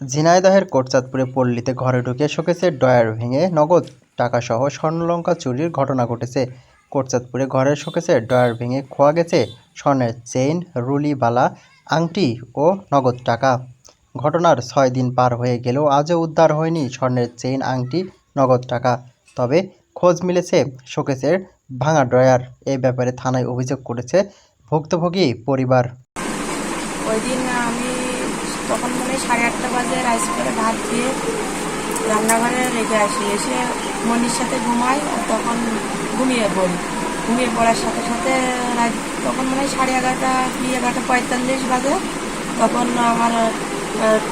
ঝিনাইদহের কোটচাঁদপুরে পল্লীতে ঘরে ঢুকে শোকেসের ডয়ার ভেঙে নগদ টাকাসহ স্বর্ণলঙ্কা চুরির ঘটনা ঘটেছে। কোটচাঁদপুরে ঘরের শোকেসের ডয়ার ভেঙে খোয়া গেছে স্বর্ণের চেইন, রুলি বালা, আংটি ও নগদ টাকা। ঘটনার ছয় দিন পার হয়ে গেলেও আজও উদ্ধার হয়নি স্বর্ণের চেইন, আংটি, নগদ টাকা। তবে খোঁজ মিলেছে শোকেসের ভাঙা ড্রয়ার। এই ব্যাপারে থানায় অভিযোগ করেছে ভুক্তভোগী পরিবার। ওই দিন আমি সাড়ে আটটা বাজে রাইস করে ভাত দিয়ে রান্নাঘরে রেখে আসি। এসে মনির সাথে ঘুমাই আর তখন ঘুমিয়ে পড়ি। ঘুমিয়ে পড়ার সাথে সাথে রাত তখন মনে সাড়ে এগারোটা কি এগারোটা পঁয়তাল্লিশ বাজে। তখন আমার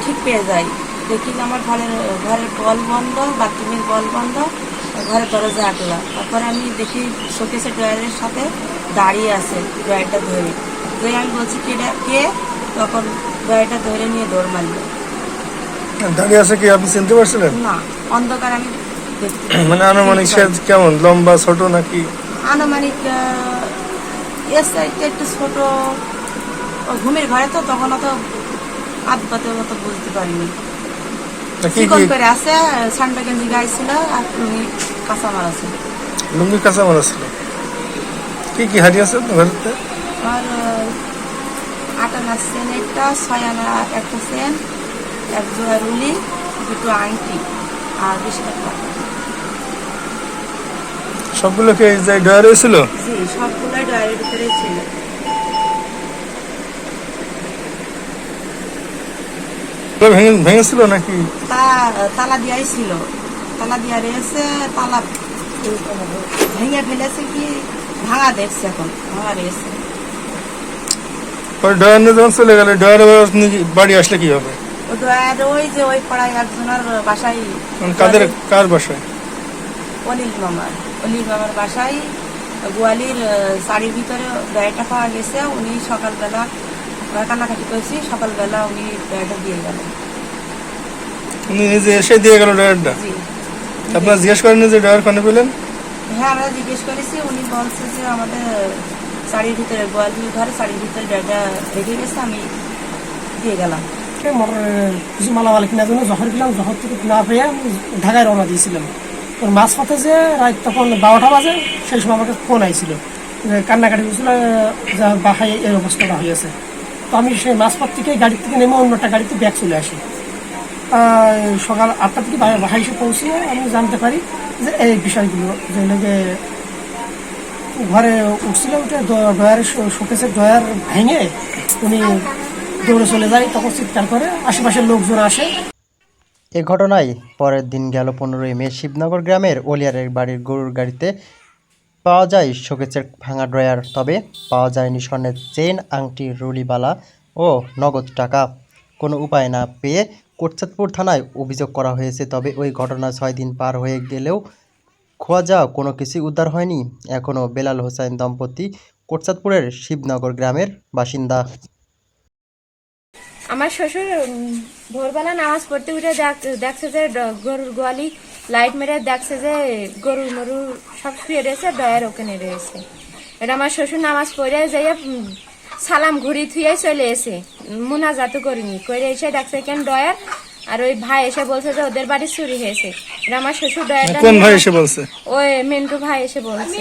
ঠিক পেয়ে যাই দেখি আমার ঘরের ঘরের বল বন্ধ, বাথরুমের বল বন্ধ, ঘরের দরজা আঁকলা তারপরে আমি দেখি শোকেসে ড্রয়ারের সাথে দাঁড়িয়ে আছে, ড্রয়ারটা ধরে। ধরে আমি বলছি কে? তখন ড্রয়ারটা ধরে নিয়ে দৌড় মারলো। দাঁড়িয়ে আছে কি? আপনি চিনতে পারছিলেন? না অন্ধকার আমি মানে আনুমানিক সে কেমন? লম্বা ছোট নাকি? আনুমানিক এর সাইডটা একটু ছোট। ঘুমের ঘরে তো তখন অত আধপাতে অত বুঝতে পারিনি। চিকন কি? করে আছে সান্ডা গেঞ্জি গায়ে ছিল আর তুমি কাঁচা মারা ছিল। লুঙ্গি কাঁচা মারা ছিল? কি কি হারিয়ে ঘরেতে? আর আহ, আট আনা সেন একটা ছয় আনা একটা সেন এক জোড়া রুলি দুটো আংটি আর বিশ টাকা। সবগুলোকে এই যে ডয়ার হয়েছিল জি সবগুলোই ডয়ের ভিতরেই ছিল। ভেঙে ভেঙেছিল নাকি? তা তালা দিয়াই ছিল। তালা দিয়া রয়েছে তালা ভেঙে ফেলেছে কি? ভাঙা দেখছে এখন ভাঙা রয়েছে। পরে ডয়ার নিয়ে যখন চলে গেলে ডয়ার আপনি বাড়ি আসলে কি হবে? ওই যে ওই পাড়ায় একজনের বাসায় কাদের কার বাসায়? অনিল মামার। অনিল মামার বাসায় গোয়ালির শাড়ির ভিতরে দয়াটা পাওয়া গেছে। উনি সকালবেলা কান্নাকাটি করেছি সকালবেলা উনি দয়াটা দিয়ে গেলেন। উনি নিজে এসে দিয়ে গেল ডয়ারটা আপনার জিজ্ঞেস করেন যে ডয়ার কানে পেলেন? হ্যাঁ আমরা জিজ্ঞেস করেছি। উনি বলছে যে আমাদের শাড়ির ভিতরে গোয়ালির ঘরে শাড়ির ভিতরে ডেটা রেখে গেছে, আমি দিয়ে গেলাম। কিছু মালামাল কেনার জন্য জহর গেলাম, জহর থেকে না পেয়ে ঢাকায় রওনা দিয়েছিলাম। তোর মাছ পথে যে রাত তখন বারোটা বাজে, সেই সময় আমাকে ফোন আইছিল। কান্নাকাটি করছিল যা বাসায় এই অবস্থাটা হয়েছে তো আমি সেই মাঝপথ থেকে গাড়ি থেকে নেমে অন্য একটা গাড়িতে ব্যাগ চলে আসি। সকাল আটটা থেকে বা- বাসায় এসে পৌঁছে আমি জানতে পারি যে এই বিষয়গুলো, যে ঘরে উঠছিল, উঠে ড- ডয়ারের শো- শোকেসের ডয়ার ভেঙে উনি দৌড়ে চলে যায়, তখন চিৎকার করে, আশেপাশের লোকজন আসে। এ ঘটনায় পরের দিন গেল পনেরোই মে শিবনগর গ্রামের ওলিয়ারের বাড়ির গরুর গাড়িতে পাওয়া যায় শোকেচের ভাঙা ড্রয়ার, তবে পাওয়া যায়নি স্বর্ণের চেন, আংটি, রুলিবালা ও নগদ টাকা। কোনো উপায় না পেয়ে কোটচাঁদপুর থানায় অভিযোগ করা হয়েছে, তবে ওই ঘটনা ছয় দিন পার হয়ে গেলেও খোয়া যাওয়া কোনো কিছুই উদ্ধার হয়নি। এখনও বেলাল হোসেন দম্পতি কোটচাঁদপুরের শিবনগর গ্রামের বাসিন্দা। আমার শ্বশুর ভোরবেলা নামাজ পড়তে উঠে দেখ- দেখছে যে গরুর গোয়ালি লাইট মেরে দেখছে যে গরু মরু সব শুয়ে রয়েছে ডয়ার ওখানে রয়েছে। এটা আমার শ্বশুর নামাজ পড়ে যাইয়ে সালাম ঘুরি থুয়ে চলে এসে মুনা জাতু করিনি। করে এসে দেখছে কেন ডয়ার আর ওই ভাই এসে বলছে যে ওদের বাড়ি চুরি হয়েছে। আমার শ্বশুর ডয়ারটা কোন ভাই এসে বলছে? ওই মিন্টু ভাই এসে বলছে।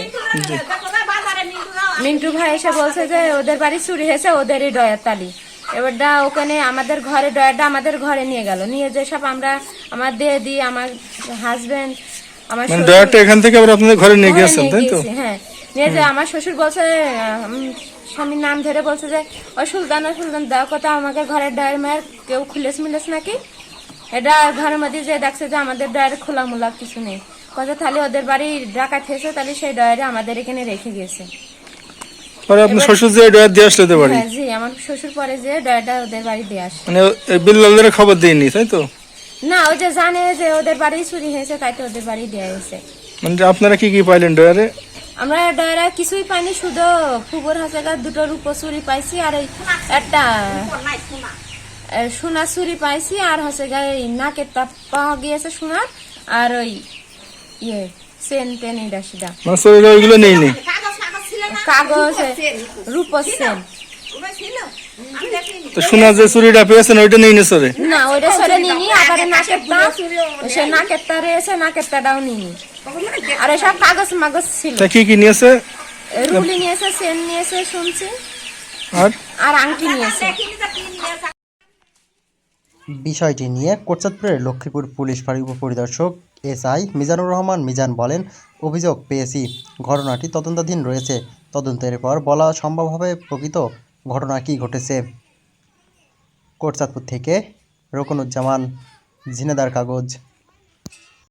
মিন্টু ভাই এসে বলছে যে ওদের বাড়ি চুরি হয়েছে ওদেরই ডয়ার তালি। এবারটা ওখানে আমাদের ঘরে ডয়ারটা আমাদের ঘরে নিয়ে গেল। নিয়ে যে সব আমরা আমার দিয়ে দিই আমার হাজবেন্ড আমার মানে ডয়ারটা এখান থেকে আবার আপনাদের ঘরে নিয়ে গিয়েছেন তাই তো? হ্যাঁ। নিয়ে যে আমার শ্বশুর বলছে স্বামীর নাম ধরে বলছে যে ও সুলতান সুলতান দাও কথা আমাকে ঘরের ডয়ার মায়ের কেউ খুলেছ মিলেছ নাকি? এটা ঘরের মধ্যে যে দেখছে যে আমাদের ডয়ার খোলা মোলা কিছু নেই। কথা তাহলে ওদের বাড়ি ডাকাত হয়েছে তাহলে সেই ডয়ারে আমাদের এখানে রেখে গেছে। পরে আপনি শ্বশুর যে ডয়ার দিয়ে আসলে তো বাড়ি? হ্যাঁ জি আমার শ্বশুর পরে যে ডয়ারটা ওদের বাড়ি দিয়ে আসে মানে এই বিল্লালদের খবর দিইনি তাই তো? না ওই যে জানে যে ওদের বাড়ি চুরি হয়েছে তাই তো ওদের বাড়ি দেওয়া হয়েছে। মানে আপনারা কি কি পাইলেন ডয়ারে আমরা ডয়রা কিছুই পাইনি শুধু ফুবর হাজার দুটো রূপো চুরি পাইছি আর এই একটা সোনা চুরি পাইছি আর হচ্ছে গায়ে নাকের তাপ পাওয়া গিয়েছে সোনার আর ওই ইয়ে সেন টেন এটা সেটা ওইগুলো নেই নি? কাগজ রূপো সেন তো যে চুরিটা পেয়েছেন ওইটা নিয়ে না ওইটা সরে নিনি আবার নাকের তা সে নাকের তা রয়েছে নাকের তাটাও নিনি আর সব কাগজ মাগজ ছিল। তা কি কি নিয়েছে রুলি নিয়েছে সেন নিয়েছে শুনছি। আর? আর আংটি নিয়েছে বিষয়টি নিয়ে কোটচাঁদপুরের লক্ষ্মীপুর পুলিশ ফাঁড়ি উপপরিদর্শক এসআই মিজানুর রহমান মিজান বলেন, অভিযোগ পেয়েছি। ঘটনাটি তদন্তাধীন রয়েছে। তদন্তের পর বলা সম্ভব হবে প্রকৃত ঘটনা কী ঘটেছে। কোটচাঁদপুর থেকে রকনুজ্জামান ঝিনেদার কাগজ।